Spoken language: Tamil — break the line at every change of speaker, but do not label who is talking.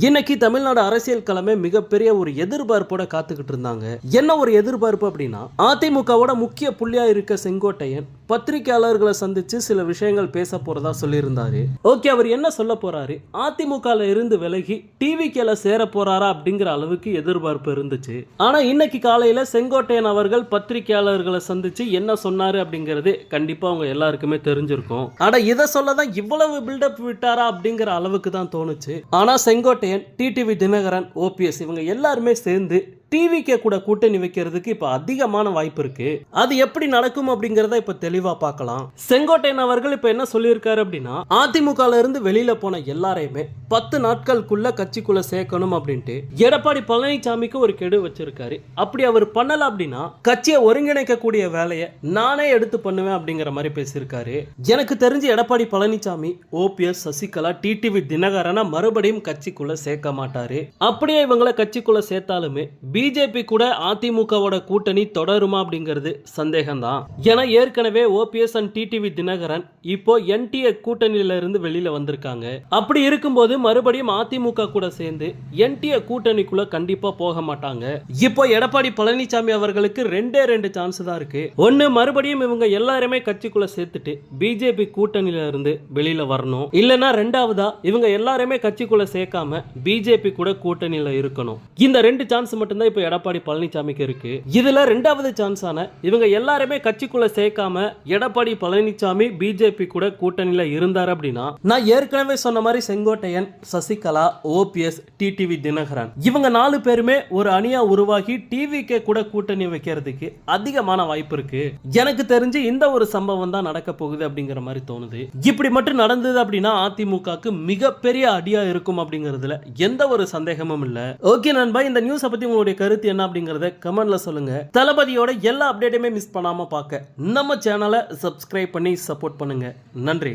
இன்னைக்கு தமிழ்நாடு அரசியல் களமே மிகப்பெரிய ஒரு எதிர்பார்ப்போட காத்துக்கிட்டு இருந்தாங்க. என்ன ஒரு எதிர்பார்ப்பு அப்படின்னா அதிமுகவோட முக்கிய புள்ளியா இருக்க செங்கோட்டையன் பத்திரிகையாளர்களை சந்திச்சு சில விஷயங்கள் பேச போறதா சொல்லியிருந்தாரு. ஓகே அவர் என்ன சொல்ல போறாரு? அதிமுகவில் இருந்து விலகி டிவிக்கேல சேர போறாரா அப்படிங்கிற அளவுக்கு எதிர்பார்ப்பு இருந்துச்சு. ஆனா இன்னைக்கு காலையில செங்கோட்டையன் அவர்கள் பத்திரிகையாளர்களை சந்திச்சு என்ன சொன்னாரு அப்படிங்கிறது கண்டிப்பா அவங்க எல்லாருக்குமே தெரிஞ்சிருக்கும். ஆனா இதை சொல்லதான் இவ்வளவு பில்டப் விட்டாரா அப்படிங்கிற அளவுக்கு தான் தோணுச்சு. ஆனா செங்கோட்டையன் டிடிவி தினகரன் ஓபிஎஸ் இவங்க எல்லாருமே சேர்ந்து டிவிக்கே கூட கூட்டணி வைக்கிறதுக்கு இப்ப அதிகமான வாய்ப்பு இருக்கு. அது எப்படி நடக்கும் அப்படிங்கறத இப்ப தெளிவா பார்க்கலாம். செங்கோட்டையன் அவர்கள் இப்ப என்ன சொல்லியிருக்காரு அப்படின்னா அதிமுகல இருந்து வெளியில போன எல்லாரையுமே பத்து நாட்களுக்குள்ள கட்சிக்குள்ள சேர்க்கணும் அப்படின்ட்டு எடப்பாடி பழனிசாமிக்கு ஒரு கெடு வச்சிருக்காரு. அப்படி அவர் பண்ணல அப்படின்னா கட்சியை ஒருங்கிணைக்கக்கூடிய வேலையை நானே எடுத்து பண்ணுவேன் அப்படிங்கிற மாதிரி பேசியிருக்காரு. எனக்கு தெரிஞ்சு எடப்பாடி பழனிசாமி ஓபிஎஸ் சசிகலா டிடிவி தினகரனை மறுபடியும் கட்சிக்குள்ள சேர்க்க மாட்டாரு. அப்படியே இவங்களை கட்சிக்குள்ள சேர்த்தாலுமே பி பிஜேபி கூட அதிமுகவோட கூட்டணி தொடருமா அப்படிங்கிறது சந்தேகம்தான். ஏன்னா ஏற்கனவே ஓபிஎஸ் அண்ட் டிடிவி தினகரன் இப்போ என்டிஏ கூட்டணியில இருந்து வெளியில வந்திருக்காங்க. அப்படி இருக்கும்போது மறுபடியும் அதிமுக கூட சேர்ந்து என்டிஏ கூட்டணிக்குள்ள கண்டிப்பா போக மாட்டாங்க. இப்போ எடப்பாடி பழனிசாமி அவர்களுக்கு ரெண்டே ரெண்டு சான்ஸ் தான் இருக்கு. ஒன்னு மறுபடியும் இவங்க எல்லாருமே கட்சிக்குள்ள சேர்த்துட்டு பிஜேபி கூட்டணியில இருந்து வெளியில வரணும். இல்லனா ரெண்டாவதா இவங்க எல்லாருமே கட்சிக்குள்ள சேர்க்காம பிஜேபி கூட கூட்டணியில இருக்கணும். இந்த ரெண்டு சான்ஸ் மட்டும்தான் இப்போ எடப்பாடி பழனிசாமிக்கு இருக்கு. இதுல ரெண்டாவது சான்ஸான இவங்க எல்லாருமே கட்சிக்குள்ள சேர்க்காம எடப்பாடி பழனிசாமி பிஜேபி கூட கூட்டணியில இருந்தார் அப்படின்னா நான் ஏற்கனவே சொன்ன மாதிரி செங்கோட்டையன் சசிகலா ஓபிஎஸ் டிடிவி தினகரன் இவங்க நாலு பேருமே ஒரு அணியா உருவாகி டிவிக்கே கூட கூட்டணி வைக்கிறதுக்கு அதிகமான வாய்ப்பு இருக்கு. எனக்கு தெரிஞ்சு இந்த ஒரு சம்பவம் தான் நடக்க போகுது அப்படிங்கிற மாதிரி தோணுது. இப்படி மட்டும் நடந்தது அப்படின்னா அதிமுகக்கு மிகப்பெரிய அடியா இருக்கும் அப்படிங்கிறதுல எந்த ஒரு சந்தேகமும் இல்ல. ஓகே நண்பா இந்த நியூஸை பத்தி உங்களுடைய கருத்து என்ன அப்படிங்கறத கமெண்ட்ல சொல்லுங்க. தளபதியோட எல்லா அப்டேட்டுமே மிஸ் பண்ணாம பார்க்க நம்ம சேனலை சப்ஸ்கிரைப் பண்ணி சப்போர்ட் பண்ணுங்க. நன்றி.